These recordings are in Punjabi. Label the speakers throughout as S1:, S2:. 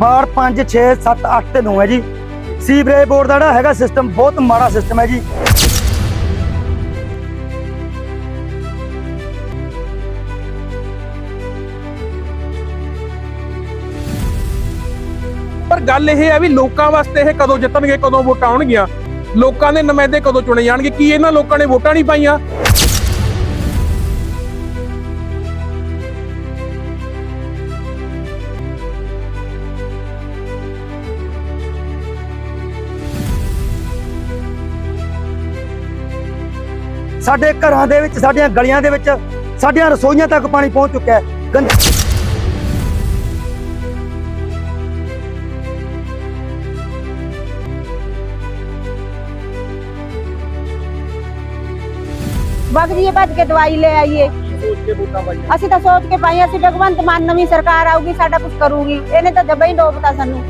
S1: ਬਾਰ 5 6 7 8 ਤੇ 9 ਹੈ ਜੀ। ਸੀਵਰੇਜ ਬੋਰਡ ਦਾ ਜਿਹੜਾ ਹੈਗਾ ਸਿਸਟਮ ਬਹੁਤ ਮਾੜਾ ਸਿਸਟਮ ਹੈ ਜੀ।
S2: ਪਰ ਗੱਲ ਇਹ ਹੈ ਵੀ ਲੋਕਾਂ ਵਾਸਤੇ ਇਹ ਕਦੋਂ ਜਿੱਤਣਗੇ, ਕਦੋਂ ਵੋਟਾਂ ਆਉਣਗੀਆਂ। ਲੋਕਾਂ ਦੇ ਨੁਮਾਇੰਦੇ ਕਦੋਂ ਚੁਣੇ ਜਾਣਗੇ? ਕੀ ਇਹਨਾਂ ਲੋਕਾਂ ਨੇ ਵੋਟਾਂ ਨਹੀਂ ਪਾਈਆਂ?
S1: ਸਾਡੇ ਘਰਾਂ ਦੇ ਵਿੱਚ ਸਾਡੀਆਂ ਗਲੀਆਂ ਦੇ ਵਿੱਚ ਸਾਡੀਆਂ ਰਸੋਈਆਂ ਤੱਕ ਪਾਣੀ ਪਹੁੰਚ ਚੁੱਕਾ ਹੈ।
S3: ਵਗ ਜੀਏ ਭੱਜ ਕੇ ਦਵਾਈ ਲੈ ਆਈਏ। ਅਸੀਂ ਤਾਂ ਸੋਚ ਕੇ ਪਾਈ ਅਸੀਂ ਭਗਵੰਤ ਮਾਨ ਨਵੀਂ ਸਰਕਾਰ ਆਊਗੀ ਸਾਡਾ ਕੁਝ ਕਰੂਗੀ। ਇਹਨੇ ਤਾਂ ਜੱਬਾ ਹੀ ਡੋਬਤਾ ਸਾਨੂੰ।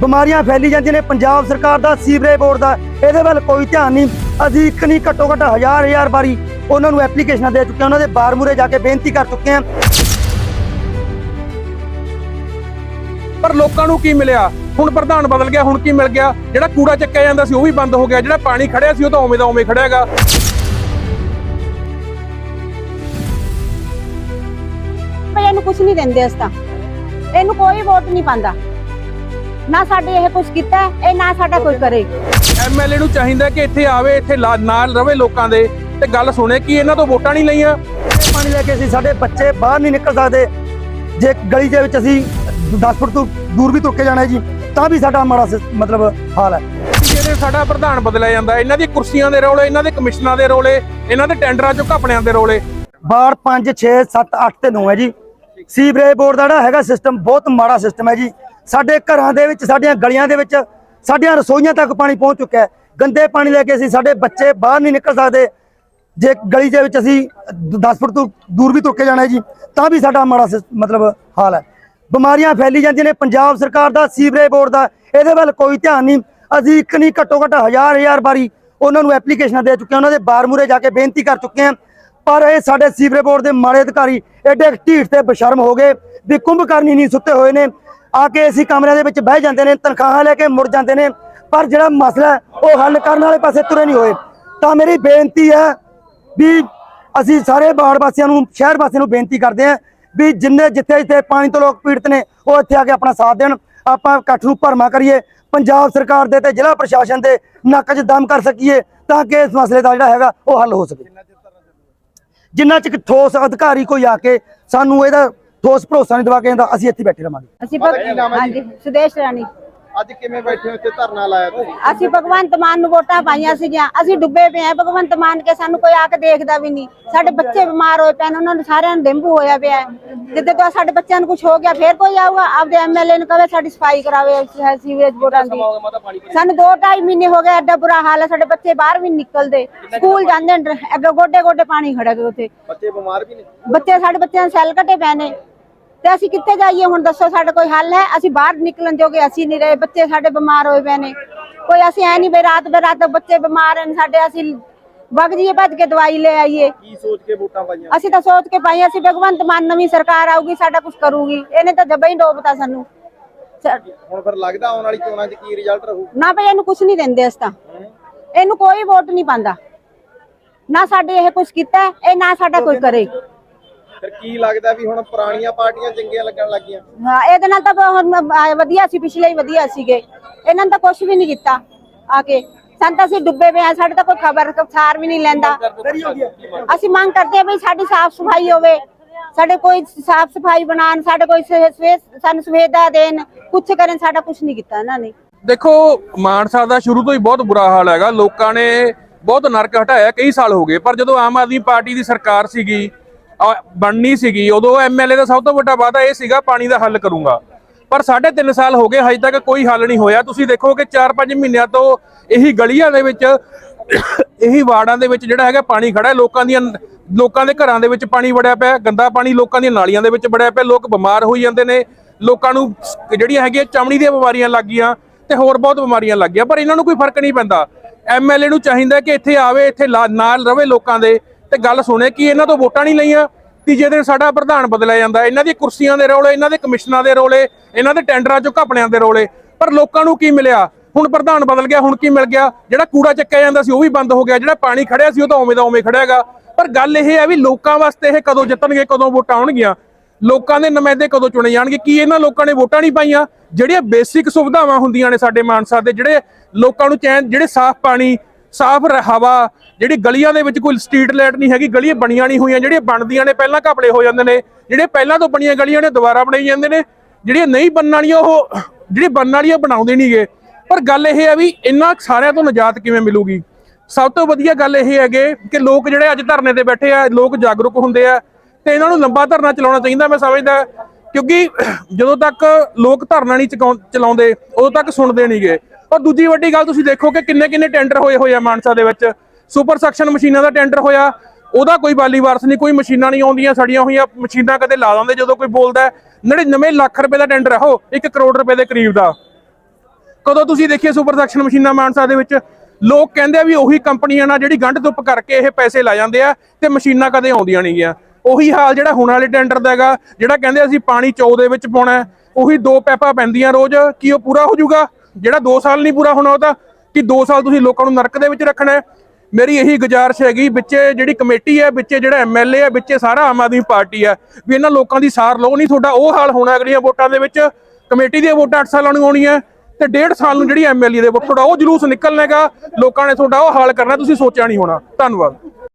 S1: ਬਿਮਾਰੀਆਂ ਫੈਲੀ ਜਾਂਦੀਆਂ ਨੇ। ਪੰਜਾਬ ਸਰਕਾਰ ਦਾ ਸੀਵਰੇਜ ਬੋਰਡ ਦਾ ਇਹਦੇ ਵੱਲ ਕੋਈ ਧਿਆਨ ਨਹੀਂ। ਅਸੀਂ ਇੱਕ ਨਹੀਂ ਘੱਟੋ ਘੱਟ ਹਜ਼ਾਰ ਹਜ਼ਾਰ ਵਾਰੀ ਉਹਨਾਂ ਨੂੰ ਐਪਲੀਕੇਸ਼ਨਾਂ ਦੇ ਚੁੱਕੇ ਉਹਨਾਂ ਦੇ ਬਾਰ ਮੂਹਰੇ ਜਾ ਕੇ ਬੇਨਤੀ ਕਰ ਚੁੱਕੇ ਹਾਂ।
S2: ਪਰ ਲੋਕਾਂ ਨੂੰ ਕੀ ਮਿਲਿਆ? ਹੁਣ ਪ੍ਰਧਾਨ ਬਦਲ ਗਿਆ ਹੁਣ ਕੀ ਮਿਲ ਗਿਆ? ਜਿਹੜਾ ਕੂੜਾ ਚੱਕਿਆ ਜਾਂਦਾ ਸੀ ਉਹ ਵੀ ਬੰਦ ਹੋ ਗਿਆ। ਜਿਹੜਾ ਪਾਣੀ ਖੜਿਆ ਸੀ ਉਹ ਤਾਂ ਉਵੇਂ ਦਾ ਉਵੇਂ ਖੜਿਆ ਹੈਗਾ।
S3: ਭਈ ਇਹਨੂੰ ਕੁਝ ਨਹੀਂ ਦਿੰਦੇ ਅਸੀਂ ਤਾਂ। ਇਹਨੂੰ ਕੋਈ ਵੋਟ ਨਹੀਂ ਪਾਉਂਦਾ। ਨਾ ਸਾਡੇ ਇਹ ਕੁਝ ਕੀਤਾ ਇਹ ਨਾ ਸਾਡਾ ਕੋਈ ਕਰੇ।
S2: ਐਮਐਲਏ ਨੂੰ ਚਾਹੀਦਾ ਕਿ ਇੱਥੇ ਆਵੇ ਇੱਥੇ ਨਾਲ ਰਵੇ ਲੋਕਾਂ ਦੇ। ਤੇ ਗੱਲ ਸੁਣੇ ਕਿ ਇਹਨਾਂ ਤੋਂ ਵੋਟਾਂ ਨਹੀਂ ਲਈਆਂ।
S1: ਪਾਣੀ ਲੈ ਕੇ ਅਸੀਂ ਸਾਡੇ ਬੱਚੇ ਬਾਹਰ ਨਹੀਂ ਨਿਕਲ ਸਕਦੇ। ਜੇ ਗਲੀ ਦੇ ਵਿੱਚ ਅਸੀਂ 10 ਫੁੱਟ ਤੋਂ ਦੂਰ ਵੀ ਤੁਰ ਕੇ ਜਾਣਾ ਹੈ ਜੀ ਤਾਂ ਵੀ ਸਾਡਾ ਮਾੜਾ ਮਤਲਬ ਹਾਲ ਹੈ।
S2: ਜਿਹੜੇ ਸਾਡਾ ਪ੍ਰਧਾਨ ਬਦਲਿਆ ਜਾਂਦਾ ਇਹਨਾਂ ਦੀ ਕੁਰਸੀਆਂ ਦੇ ਰੌਲੇ ਇਹਨਾਂ ਦੇ ਕਮਿਸ਼ਨਾਂ ਦੇ ਰੌਲੇ ਇਹਨਾਂ ਦੇ ਟੈਂਡਰਾਂ ਚੋਂ ਘਪਣਿਆਂ ਦੇ ਰੌਲੇ।
S1: ਵਾਰਡ 5 6 7 8 ਤੇ 9 ਹੈ ਜੀ। ਸੀਵਰੇਜ ਬੋਰਡ ਦਾ ਜਿਹੜਾ ਹੈਗਾ ਸਿਸਟਮ ਬਹੁਤ ਮਾੜਾ ਸਿਸਟਮ ਹੈ ਜੀ। ਸਾਡੇ ਘਰਾਂ ਦੇ ਵਿੱਚ, ਸਾਡੀਆਂ ਗਲੀਆਂ ਦੇ ਵਿੱਚ, ਸਾਡੀਆਂ ਰਸੋਈਆਂ ਤੱਕ ਪਾਣੀ ਪਹੁੰਚ ਚੁੱਕਿਆ ਹੈ। ਗੰਦੇ ਪਾਣੀ ਲੈ ਕੇ ਅਸੀਂ ਸਾਡੇ ਬੱਚੇ ਬਾਹਰ ਨਹੀਂ ਨਿਕਲ ਸਕਦੇ। ਜੇ ਗਲੀ ਦੇ ਵਿੱਚ ਅਸੀਂ 10 ਫੁੱਟ ਤੋਂ ਦੂਰ ਵੀ ਤੁਰ ਕੇ ਜਾਣਾ ਜੀ, ਤਾਂ ਵੀ ਸਾਡਾ ਮਾੜਾ ਸਿਸ- ਮਤਲਬ ਹਾਲ ਹੈ। ਬਿਮਾਰੀਆਂ ਫੈਲੀ ਜਾਂਦੀਆਂ ਨੇ। ਪੰਜਾਬ ਸਰਕਾਰ ਦਾ, ਸੀਵਰੇਜ ਬੋਰਡ ਦਾ, ਇਹਦੇ ਵੱਲ ਕੋਈ ਧਿਆਨ ਨਹੀਂ। ਅਸੀਂ ਇੱਕ ਨਹੀਂ, ਘੱਟੋ ਘੱਟ ਹਜ਼ਾਰ ਹਜ਼ਾਰ ਵਾਰੀ ਉਹਨਾਂ ਨੂੰ ਐਪਲੀਕੇਸ਼ਨਾਂ ਦੇ ਚੁੱਕੇ ਹਾਂ। ਉਹਨਾਂ ਦੇ ਬਾਰ ਮੂਹਰੇ ਜਾ ਕੇ ਬੇਨਤੀ ਕਰ ਚੁੱਕੇ ਹਾਂ। ਪਰ ਇਹ ਸਾਡੇ ਸੀਵਰੇਜ ਬੋਰਡ ਦੇ ਮਾੜੇ ਅਧਿਕਾਰੀ, ਐਡੇ ਢੀਠ ਤੇ ਬਸ਼ਰਮ ਹੋ ਗਏ ਵੀ ਕੁੰਭਕਰਨੀ ਨਹੀਂ ਸੁੱਤੇ ਹੋਏ ਨੇ। ਆ ਕੇ ਅਸੀਂ ਕਮਰਿਆਂ ਦੇ ਵਿੱਚ ਬਹਿ ਜਾਂਦੇ ਨੇ, ਤਨਖਾਹਾਂ ਲੈ ਕੇ ਮੁੜ ਜਾਂਦੇ ਨੇ, ਪਰ ਜਿਹੜਾ ਮਸਲਾ ਉਹ ਹੱਲ ਕਰਨ ਵਾਲੇ ਪਾਸੇ ਤੁਰੇ ਨਹੀਂ ਹੋਏ। ਤਾਂ ਮੇਰੀ ਬੇਨਤੀ ਹੈ ਵੀ ਅਸੀਂ ਸਾਰੇ ਬਾੜ ਵਾਸੀਆਂ ਨੂੰ, ਸ਼ਹਿਰ ਵਾਸੀਆਂ ਨੂੰ ਬੇਨਤੀ ਕਰਦੇ ਹਾਂ ਵੀ ਜਿੰਨੇ ਜਿੱਥੇ ਜਿੱਥੇ ਪਾਣੀ ਤੋਂ ਲੋਕ ਪੀੜਤ ਨੇ, ਉਹ ਇੱਥੇ ਆ ਕੇ ਆਪਣਾ ਸਾਥ ਦੇਣ। ਆਪਾਂ ਇਕੱਠ ਨੂੰ ਭਰਮਾ ਕਰੀਏ, ਪੰਜਾਬ ਸਰਕਾਰ ਦੇ ਤੇ ਜ਼ਿਲ੍ਹਾ ਪ੍ਰਸ਼ਾਸਨ ਦੇ ਨੱਕ 'ਚ ਦਮ ਕਰ ਸਕੀਏ ਤਾਂ ਕਿ ਇਸ ਮਸਲੇ ਦਾ ਜਿਹੜਾ ਹੈਗਾ, ਉਹ ਹੱਲ ਹੋ ਸਕੇ। ਜਿੰਨਾ ਚਿਰ ਠੋਸ ਅਧਿਕਾਰੀ ਕੋਈ ਆ ਕੇ ਸਾਨੂੰ ਇਹਦਾ ਠੋਸ ਭਰੋਸਾ ਨਹੀਂ ਦਵਾ ਕੇ ਜਾਂਦਾ ਅਸੀਂ ਇੱਥੇ ਬੈਠੇ ਰਵਾਂਗੇ
S3: ਅਸੀਂ ਭਗ- ਹਾਂਜੀ ਸੁਦੇਸ਼ ਰਾਣੀ।
S4: ਅੱਜ ਕਿਵੇਂ ਬੈਠੇ ਹੋ ਇੱਥੇ ਧਰਨਾ ਲਾਇਆ ਤੁਸੀਂ?
S3: ਅਸੀਂ ਭਗਵੰਤ ਮਾਨ ਨੂੰ ਵੋਟਾਂ ਪਾਈਆਂ ਸੀਗੀਆਂ ਅਸੀਂ ਡੁੱਬੇ ਪਏ ਆ ਭਗਵੰਤ ਮਾਨ ਕੇ ਸਾਨੂੰ ਕੋਈ ਆ ਕੇ ਦੇਖਦਾ ਵੀ ਨਹੀਂ। ਸਾਡੇ ਬੱਚੇ ਬਿਮਾਰ ਹੋਏ ਨੇ ਉਹਨਾਂ ਨੂੰ ਸਾਰਿਆਂ ਨੂੰ ਡੇਂਗੂ ਹੋਇਆ ਪਿਆ ਹੈ। ਜਿੱਦੇ ਤੋਂ ਸਾਡੇ ਬੱਚਿਆਂ ਨੂੰ ਕੁਝ ਹੋ ਗਿਆ ਫੇਰ ਕੋਈ ਆਊਗਾ? ਆਪਦੇ ਐਮਐਲਏ ਨੂੰ ਕਹੇ ਸਾਡੀ ਸਫ਼ਾਈ ਕਰਾਵੇ ਸ- ਸੀਵਰੇਜ ਬੋਰਡਾਂ ਦੀ। ਸਾਨੂੰ 2.5 ਮਹੀਨੇ ਹੋ ਗਏ ਐਡਾ ਬੁਰਾ ਹਾਲ ਹੈ ਸਾਡੇ ਬੱਚੇ ਬਾਹਰ ਵੀ ਨੀ ਨਿਕਲਦੇ। ਸਕੂਲ ਜਾਂਦੇ ਨੇ ਅੱਗੇ ਗੋਡੇ ਗੋਡੇ ਪਾਣੀ ਖੜਾ ਕੇ ਉੱਥੇ।
S4: ਬੱਚੇ ਬਿਮਾਰ ਵੀ ਨੇ?
S3: ਬੱਚੇ ਸਾਡੇ ਬੱਚਿਆਂ ਦੇ ਸੈੱਲ ਘਟੇ ਪਏ ਨੇ। ਤੇ ਅਸੀਂ ਕਿੱਥੇ ਜਾਈਏ? ਹੁਣ ਦੱਸੋ ਸਾਡਾ ਕੋਈ ਹੱਲ ਹੈ? ਅਸੀਂ ਬਾਹਰ ਨਿਕਲਣ ਜੋਗੇ ਅਸੀਂ ਨਹੀਂ ਰਹੇ। ਬੱਚੇ ਸਾਡੇ ਬਿਮਾਰ ਹੋਏ ਪਏ ਨੇ। ਕੋਈ ਅਸੀਂ ਐ ਨਹੀਂ ਬਈ ਰਾਤ ਬੇ ਰਾਤ ਬੱਚੇ ਬਿਮਾਰ ਹਨ ਸਾਡੇ ਅਸੀਂ ਵਗ ਜੀਏ ਭੱਜ ਕੇ ਦਵਾਈ ਲੈ ਆਈਏ।
S4: ਕੀ ਸੋਚ ਕੇ ਵੋਟਾਂ ਪਾਈਆਂ?
S3: ਅਸੀਂ ਤਾਂ ਸੋਚ ਕੇ ਪਾਈ ਅਸੀਂ ਭਗਵੰਤ ਮਾਨ ਨਵੀਂ ਸਰਕਾਰ ਆਊਗੀ ਸਾਡਾ ਕੁਝ ਕਰੂਗੀ। ਇਹਨੇ ਤਾਂ ਜੱਬਾ ਹੀ ਡੋਬਤਾ ਸਾਨੂੰ। ਸਾ-
S4: ਹੁਣ ਫਿਰ ਲੱਗਦਾ ਆਉਣ ਵਾਲੀ ਚੋਣਾਂ 'ਚ ਕੀ ਰਿਜ਼ਲਟ ਰਹੂ?
S3: ਨਾ ਭਈ ਇਹਨੂੰ ਕੁਝ ਨਹੀਂ ਦਿੰਦੇ ਅਸੀਂ ਤਾਂ। ਇਹਨੂੰ ਕੋਈ ਵੋਟ ਨਹੀਂ ਪਾਉਂਦਾ। ਨਾ ਸਾਡੇ ਇਹ ਕੁਝ ਕੀਤਾ ਇਹ ਨਾ ਸਾਡਾ ਕੋਈ ਕਰੇ।
S4: ਫਿਰ ਕੀ ਲੱਗਦਾ ਵੀ ਹੁਣ ਪੁਰਾਣੀਆਂ ਪਾਰਟੀਆਂ ਚੰਗੀਆਂ ਲੱਗਣ ਲੱਗੀਆਂ?
S3: ਹਾਂ ਇਹਦੇ ਨਾਲ ਤਾਂ ਹੁਣ ਆ ਵਧੀਆ ਸੀ ਪਿਛਲੇ ਹੀ ਵਧੀਆ ਸੀਗੇ। ਇਹਨਾਂ ਨੇ ਤਾਂ ਕੁਝ ਵੀ ਨਹੀਂ ਕੀਤਾ ਆ ਕੇ। ਸਾਨੂੰ ਤਾਂ ਅਸੀਂ ਡੁੱਬੇ ਪਏ ਆ ਸਾਡੇ ਤਾਂ ਕੋਈ ਖਬਰ ਸਾਰ ਵੀ ਨਹੀਂ ਲੈਂਦਾ। ਅਸੀਂ ਮੰਗ ਕਰਦੇ ਆ ਵੀ ਸਾਡੀ ਸਾਫ਼ ਸਫ਼ਾਈ ਹੋਵੇ ਸਾਡੇ ਕੋਈ ਸਾਫ਼ ਸਫ਼ਾਈ ਬਣਾਉਣ ਸਾਡੇ ਕੋਈ ਸਵੇ- ਸਵੇ- ਸਾਨੂੰ ਸੁਵਿਧਾ ਦੇਣ ਕੁਛ ਕਰਨ ਸਾਡਾ ਕੁਝ ਨਹੀਂ ਕੀਤਾ ਇਹਨਾਂ ਨੇ।
S2: ਦੇਖੋ ਮਾਨਸਾ ਦਾ ਸ਼ੁਰੂ ਤੋਂ ਹੀ ਬਹੁਤ ਬੁਰਾ ਹਾਲ ਹੈਗਾ। ਲੋਕਾਂ ਨੇ ਬਹੁਤ ਨਰਕ ਹਟਾਇਆ ਕਈ ਸਾਲ ਹੋ ਗਏ ਪਰ ਜਦੋਂ ਆਮ ਆਦਮੀ ਪਾਰਟੀ ਦੀ ਸਰਕਾਰ ਸੀਗੀ ਅਹ ਬਣਨੀ ਸੀਗੀ। ਉਦੋਂ ਐਮਐਲਏ ਦਾ ਸਭ ਤੋਂ ਵੱਡਾ ਵਾਅਦਾ ਇਹ ਸੀਗਾ, ਪਾਣੀ ਦਾ ਹੱਲ ਕਰੂੰਗਾ। ਪਰ 3.5 ਸਾਲ ਹੋ ਗਏ, ਹਜੇ ਤੱਕ ਕੋਈ ਹੱਲ ਨਹੀਂ ਹੋਇਆ। ਤੁਸੀਂ ਦੇਖੋ ਕਿ 4-5 ਮਹੀਨਿਆਂ ਤੋਂ ਇਹੀ ਗਲੀਆਂ ਦੇ ਵਿੱਚ, ਇਹੀ ਵਾਰਡਾਂ ਦੇ ਵਿੱਚ ਜਿਹੜਾ ਹੈਗਾ ਪਾਣੀ ਖੜਾ ਲੋਕਾਂ ਦੀਆਂ, ਲੋਕਾਂ ਦੇ ਘਰਾਂ ਦੇ ਵਿੱਚ ਪਾਣੀ ਵੜਿਆ ਪਿਆ। ਗੰਦਾ ਪਾਣੀ ਲੋਕਾਂ ਦੀਆਂ ਨਾਲੀਆਂ ਦੇ ਵਿੱਚ ਵੜਿਆ ਪਿਆ। ਲੋਕ ਬਿਮਾਰ ਹੋਈ ਜਾਂਦੇ ਨੇ। ਲੋਕਾਂ ਨੂੰ ਜਿਹੜੀਆਂ ਹੈਗੀਆਂ ਚਮੜੀ ਦੀਆਂ ਬਿਮਾਰੀਆਂ ਲੱਗ ਗਈਆਂ ਤੇ ਹੋਰ ਬਹੁਤ ਬਿਮਾਰੀਆਂ ਲੱਗ ਗਈਆਂ। ਪਰ ਇਹਨਾਂ ਨੂੰ ਕੋਈ ਫ਼ਰਕ ਨਹੀਂ ਪੈਂਦਾ। ਐਮਐਲਏ ਨੂੰ ਚਾਹੀਦਾ ਕਿ ਇੱਥੇ ਆਵੇ, ਇੱਥੇ ਲਾ- ਨਾਲ ਰਵੇ ਲੋਕਾਂ ਦੇ। ਤੇ ਗੱਲ ਸੁਣੇ ਕਿ ਇਹਨਾਂ ਤੋਂ ਵੋਟਾਂ ਨਹੀਂ ਲਈਆਂ ਤੀਜੇ ਦਿਨ ਸਾਡਾ ਪ੍ਰਧਾਨ ਬਦਲਿਆ ਜਾਂਦਾ, ਇਹਨਾਂ ਦੀ ਕੁਰਸੀਆਂ ਦੇ ਰੌਲੇ, ਇਹਨਾਂ ਦੇ ਕਮਿਸ਼ਨਾਂ ਦੇ ਰੌਲੇ, ਇਹਨਾਂ ਦੇ ਟੈਂਡਰਾਂ ਚੋਂ ਘਪਲਿਆਂ ਦੇ ਰੌਲੇ। ਪਰ ਲੋਕਾਂ ਨੂੰ ਕੀ ਮਿਲਿਆ? ਹੁਣ ਪ੍ਰਧਾਨ ਬਦਲ ਗਿਆ, ਹੁਣ ਕੀ ਮਿਲ ਗਿਆ? ਜਿਹੜਾ ਕੂੜਾ ਚੱਕਿਆ ਜਾਂਦਾ ਸੀ, ਉਹ ਵੀ ਬੰਦ ਹੋ ਗਿਆ, ਜਿਹੜਾ ਪਾਣੀ ਖੜਿਆ ਸੀ, ਉਹ ਤਾਂ ਉਵੇਂ ਦਾ ਉਵੇਂ ਖੜਿਆਗਾ। ਪਰ ਗੱਲ ਇਹ ਹੈ ਵੀ ਲੋਕਾਂ ਵਾਸਤੇ ਇਹ ਕਦੋਂ ਜਿੱਤਣਗੇ, ਕਦੋਂ ਵੋਟਾਂ ਆਉਣਗੀਆਂ? ਲੋਕਾਂ ਦੇ ਨੁਮਾਇੰਦੇ ਕਦੋਂ ਚੁਣੇ ਜਾਣਗੇ? ਕੀ ਇਹਨਾਂ ਲੋਕਾਂ ਨੇ ਵੋਟਾਂ ਨਹੀਂ ਪਾਈਆਂ? ਜਿਹੜੀਆਂ ਬੇਸਿਕ ਸੁਵਿਧਾਵਾਂ ਹੁੰਦੀਆਂ ਨੇ ਸਾਡੇ ਮਾਨਸਾ ਦੇ, ਜਿਹੜੇ ਲੋਕਾਂ ਨੂੰ ਚੈਨ, ਜਿਹੜੇ ਸਾਫ਼ ਪਾਣੀ ਸਾਫ਼ ਰ- ਹਵਾ, ਜਿਹੜੀ ਗਲੀਆਂ ਦੇ ਵਿੱਚ ਕੋਈ ਸਟਰੀਟ ਲਾਈਟ ਨਹੀਂ ਹੈਗੀ, ਗਲੀਆਂ ਬਣੀਆਂ ਨਹੀਂ ਹੋਈਆਂ, ਜਿਹੜੀਆਂ ਬਣਦੀਆਂ ਨੇ, ਪਹਿਲਾਂ ਘਪਲੇ ਹੋ ਜਾਂਦੇ ਨੇ ਜਿਹੜੇ ਪਹਿਲਾਂ ਤੋਂ ਬਣੀਆਂ ਗਲੀਆਂ ਨੇ, ਦੁਬਾਰਾ ਬਣਾਈ ਜਾਂਦੇ ਨੇ, ਜਿਹੜੀਆਂ ਨਹੀਂ ਬਣਨ ਵਾਲੀਆਂ ਉਹ ਜਿਹੜੀ ਬਣਨ ਵਾਲੀਆਂ ਬਣਾਉਂਦੇ ਨਹੀਂਗੇ ਪਰ ਗੱਲ ਇਹ ਹੈ ਵੀ ਇਹਨਾਂ ਸਾਰਿਆਂ ਤੋਂ ਨਿਜਾਤ ਕਿਵੇਂ ਮਿਲੂਗੀ? ਸਭ ਤੋਂ ਵਧੀਆ ਗੱਲ ਇਹ ਹੈਗੇ ਕਿ ਲੋਕ ਜਿਹੜੇ ਅੱਜ ਧਰਨੇ ਤੇ ਬੈਠੇ ਆ, ਲੋਕ ਜਾਗਰੂਕ ਹੁੰਦੇ ਆ, ਤੇ ਇਹਨਾਂ ਨੂੰ ਲੰਬਾ ਧਰਨਾ ਚਲਾਉਣਾ ਚਾਹੀਦਾ, ਮੈਂ ਸਮਝਦਾ, ਕਿਉਂਕਿ ਜਦੋਂ ਤੱਕ ਲੋਕ ਧਰਨਾ ਨਹੀਂ ਚਕਾਉਂ- ਚਲਾਉਂਦੇ, ਉਦੋਂ ਤੱਕ ਸੁਣਦੇ ਨਹੀਂਗੇ ਔਰ ਦੂਜੀ ਵੱਡੀ ਗੱਲ ਤੁਸੀਂ ਦੇਖੋ ਕਿ ਕਿੰਨੇ ਕਿੰਨੇ ਟੈਂਡਰ ਹੋਏ ਹੋਏ ਆ ਮਾਨਸਾ ਦੇ ਵਿੱਚ। ਸੁਪਰ ਸੈਕਸ਼ਨ ਮਸ਼ੀਨਾਂ ਦਾ ਟੈਂਡਰ ਹੋਇਆ। ਉਹਦਾ ਕੋਈ ਬਾਲੀ ਵਾਰਸ ਨਹੀਂ, ਕੋਈ ਮਸ਼ੀਨਾਂ ਨਹੀਂ ਆਉਂਦੀਆਂ, ਸੜੀਆਂ ਹੋਈਆਂ, ਮਸ਼ੀਨਾਂ ਕਦੇ ਲਾ ਦਿੰਦੇ ਜਦੋਂ ਕੋਈ ਬੋਲਦਾ ਹੈ। 99 ਲੱਖ ਰੁਪਏ ਦਾ ਟੈਂਡਰ ਹੈ ਉਹ 1 ਕਰੋੜ ਰੁਪਏ ਦੇ ਕਰੀਬ ਦਾ। ਕਦੋਂ ਤੁਸੀਂ ਦੇਖੀਏ ਸੁਪਰ ਸੈਕਸ਼ਨ ਮਸ਼ੀਨਾਂ ਮਾਨਸਾ ਦੇ ਵਿੱਚ, ਲੋਕ ਕਹਿੰਦੇ ਆ ਵੀ ਉਹੀ ਕੰਪਨੀਆਂ ਨਾਲ ਜਿਹੜੀ ਗੰਢ ਧੁੱਪ ਕਰਕੇ ਇਹ ਪੈਸੇ ਲਾ ਜਾਂਦੇ ਆ ਤੇ ਮਸ਼ੀਨਾਂ ਕਦੇ ਆਉਂਦੀਆਂ ਨਹੀਂ ਗਿਆ। ਉਹੀ ਹਾਲ ਜਿਹੜਾ ਹੁਣ ਵਾਲੇ ਟੈਂਡਰ ਦਾ ਹੈਗਾ, ਜਿਹੜਾ ਕਹਿੰਦੇ ਅਸੀਂ ਪਾਣੀ ਚੌ ਦੇ ਵਿੱਚ ਪਾਉਣਾ ਉਹੀ ਦੋ ਪੈਪਾਂ ਪੈਂਦੀਆਂ ਰੋਜ਼, ਕੀ ਉਹ ਪੂਰਾ ਹੋ ਜਾਊਗਾ? ਜਿਹੜਾ 2 ਸਾਲ ਨਹੀਂ ਪੂਰਾ ਹੋਣਾ ਉਹਦਾ ਕਿ 2 ਸਾਲ ਤੁਸੀਂ ਲੋਕਾਂ ਨੂੰ ਨਰਕ ਦੇ ਵਿੱਚ ਰੱਖਣਾ ਹੈ। ਮੇਰੀ ਇਹੀ ਗੁਜ਼ਾਰਿਸ਼ ਹੈਗੀ, ਵਿੱਚੇ ਜਿਹੜੀ ਕਮੇਟੀ ਹੈ, ਵਿੱਚੇ ਜਿਹੜਾ ਐਮਐਲਏ ਹੈ, ਵਿੱਚੇ ਸਾਰਾ ਆਮ ਆਦਮੀ ਪਾਰਟੀ ਹੈ ਵੀ ਇਹਨਾਂ ਲੋਕਾਂ ਦੀ ਸਾਰ ਲਓ। ਨਹੀਂ ਤੁਹਾਡਾ ਉਹ ਹਾਲ ਹੋਣਾ ਅਗਲੀਆਂ ਵੋਟਾਂ ਦੇ ਵਿੱਚ। ਕਮੇਟੀ ਦੀਆਂ ਵੋਟਾਂ 8 ਸਾਲਾਂ ਨੂੰ ਆਉਣੀਆਂ ਤੇ ਡੇਢ ਸਾਲ ਨੂੰ ਜਿਹੜੀ ਐਮਐਲਏ ਦੇ ਵੋਟ, ਤੁਹਾਡਾ ਉਹ ਜਲੂਸ ਨਿਕਲਣੇਗਾ। ਲੋਕਾਂ ਨੇ ਤੁਹਾਡਾ ਉਹ ਹਾਲ ਕਰਨਾ, ਤੁਸੀਂ ਸੋਚਿਆ ਨਹੀਂ ਹੋਣਾ। ਧੰਨਵਾਦ।